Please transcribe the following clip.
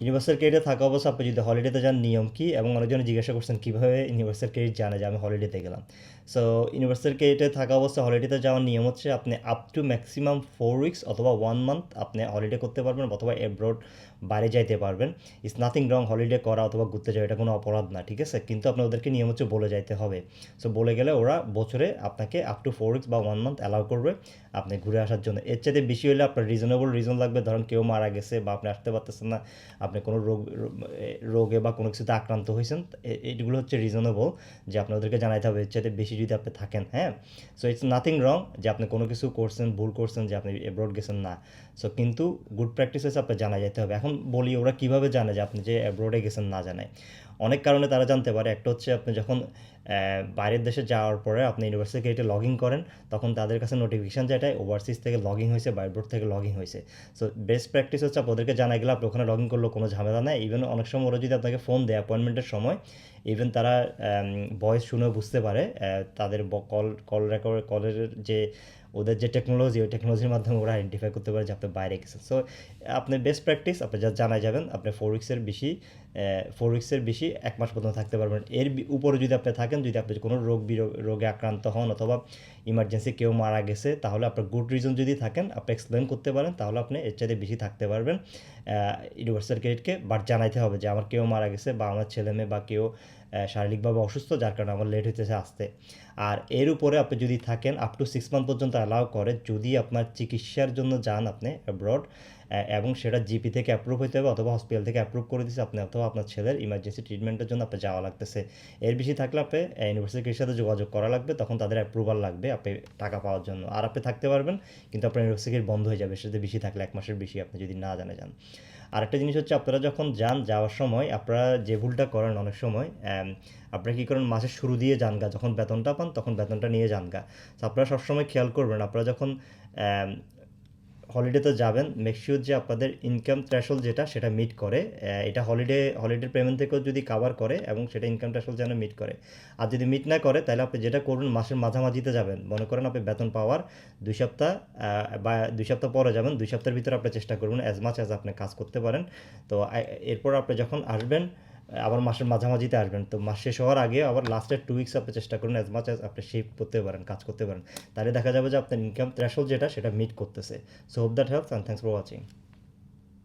Universal ক্রেডিটে থাকা অবস্থা আপনি যদি হলিডেতে যান, নিয়ম কী? এবং অনেকজন জিজ্ঞাসা করছেন, কীভাবে ইউনিভার্সাল ক্রেডিট জানে যে আমি হলিডেতে গেলাম। সো ইউনিভার্সাল ক্রেডিটে থাকা অবস্থা হলিডেতে যাওয়ার নিয়ম হচ্ছে, আপনি up to maximum four weeks অথবা ওয়ান মান্থ আপনি হলিডে করতে পারবেন অথবা এব্রোড বাইরে যাইতে পারবেন। ইটস নাথিং রং হলিডে করা অথবা ঘুরতে যাওয়া, এটা কোনো অপরাধ না, ঠিক আছে? কিন্তু আপনি ওদেরকে নিয়ম হচ্ছে বলে যাইতে হবে। সো বলে গেলে ওরা বছরে আপনাকে আপ টু ফোর উইকস বা ওয়ান মান্থ অ্যালাউ করবে আপনি ঘুরে আসার জন্য। এর চাইতে বেশি হলে আপনার রিজনেবল রিজন লাগবে। ধরুন কেউ মারা গেছে বা আপনি আসতে পারতেছেন না আপনি কোনো রোগ, রোগে বা কোনো কিছুতে আক্রান্ত হয়েছেন এইগুলো হচ্ছে রিজনেবল যে আপনাদেরকে জানাইতে হবে, এর বেশি যদি আপনি থাকেন হ্যাঁ? সো ইটস নাথিং রং যে আপনি কোনো কিছু করছেন, ভুল করছেন যে আপনি এব্রড গেছেন না। সো কিন্তু গুড প্র্যাকটিস হচ্ছে আপনার জানা যেতে হবে। এখন বলি, ওরা কীভাবে জানে যে আপনি যে অ্যাব্রোডে গেছেন না জানায় অনেক কারণে তারা জানতে পারে। একটা হচ্ছে আপনি যখন বাইরের দেশে যাওয়ার পরে আপনি ইউনিভার্সিটি গেটে লগ ইন করেন, তখন তাদের কাছে নোটিফিকেশান যেটাই ওভারসিজ থেকে লগ ইন হয়েছে বাইবোর্ড থেকে লগ ইন হয়েছে। সো বেস্ট প্র্যাকটিস হচ্ছে আপনাদেরকে জানা গেলে, আপনি ওখানে লগ ইন করলেও কোনো ঝামেলা নেই ইভেন অনেক সময় ওরা যদি আপনাকে ফোন দেয় অ্যাপয়েন্টমেন্টের সময় ইভেন তারা ভয়েস শুনেও বুঝতে পারে তাদের কল কল রেকর্ড কলের যে ওদের যে টেকনোলজি ওই টেকনোলজির মাধ্যমে ওরা আইডেন্টিফাই করতে পারে যে আপনি বাইরে গেছেন। সো আপনি বেস্ট প্র্যাকটিস আপনি যা জানাই যাবেন, আপনি ফোর উইক্সের বেশি ফোর উইক্সের বেশি এক মাস পর্যন্ত থাকতে পারবেন। এর উপরে যদি আপনি থাকেন, যদি আপনি কোনো রোগ রোগে আক্রান্ত হন অথবা ইমার্জেন্সি কেউ মারা গেছে, তাহলে আপনার গুড রিজন যদি থাকেন, আপনি এক্সপ্লেন করতে পারেন, তাহলে আপনি এর চাইতে বেশি থাকতে পারবেন। ইউনিভার্সাল ক্রেডিটকে বাট জানাইতে হবে যে আমার কেউ মারা গেছে বা আমার ছেলে মেয়ে বা কেউ শারীরিকভাবে অসুস্থ, যার কারণে আমার লেট হইতেছে আসতে। আর এর উপরে আপনি যদি থাকেন আপ টু সিক্স মান্থ পর্যন্ত অ্যালাউ করে, যদি আপনার চিকিৎসার জন্য যান আপনি অ্যাব্রড এবং সেটা জিপি থেকে অ্যাপ্রুভ হইতে হবে অথবা হসপিটাল থেকে অ্যাপ্রুভ করে দিচ্ছে আপনি, অথবা আপনার ছেলের ইমার্জেন্সি ট্রিটমেন্টের জন্য আপনি যাওয়া লাগতেছে। এর বেশি থাকলে আপনি ইউনিভার্সিটির সাথে যোগাযোগ করা লাগবে, তখন তাদের অ্যাপ্রুভাল লাগবে আপনি টাকা পাওয়ার জন্য। আর আপনি থাকতে পারবেন, কিন্তু আপনার ইউনিভার্সিটি বন্ধ হয়ে যাবে সেটাতে বেশি থাকলে এক মাসের বেশি আপনি যদি না জানে যান। আরেকটা জিনিস হচ্ছে, আপনারা যখন যান, যাওয়ার সময় আপনারা যে ভুলটা করেন অনেক সময় আপনারা কী করেন, মাসের শুরু দিয়ে যান গা যখন বেতনটা পান, তখন বেতনটা নিয়ে যান গা তো আপনারা সবসময় খেয়াল করবেন, আপনারা যখন হলিডেতে যাবেন মেকশিওর যে আপনাদের ইনকাম থ্রেশল যেটা, সেটা মিট করে। এটা হলিডে হলিডে পেমেন্ট থেকেও যদি কাভার করে এবং সেটা ইনকাম থ্রেশল যেন মিট করে। আর যদি মিট না করে, তাহলে আপনি যেটা করুন, মাসের মাঝামাঝিতে যাবেন। মনে করেন আপনি বেতন পাওয়ার দুই সপ্তাহ বা দুই সপ্তাহ পরে যাবেন, দুই সপ্তাহের ভিতরে আপনি চেষ্টা করবেন অ্যাজ মাচ অ্যাজ আপনি কাজ করতে পারেন। তো এরপর আপনি যখন আসবেন আবার মাসের মাঝামাঝিতে আসবেন। তো মাস শেষ হওয়ার আগে আবার লাস্টের টু উইক্স আপনি চেষ্টা করুন অ্যাজ মাচ অ্যাজ আপনি শেপ করতে পারেন, কাজ করতে পারেন। তাহলে দেখা যাবে যে আপনার ইনকাম থ্রেশল যেটা, সেটা মিট করতেছে। So hope that helps and thanks for watching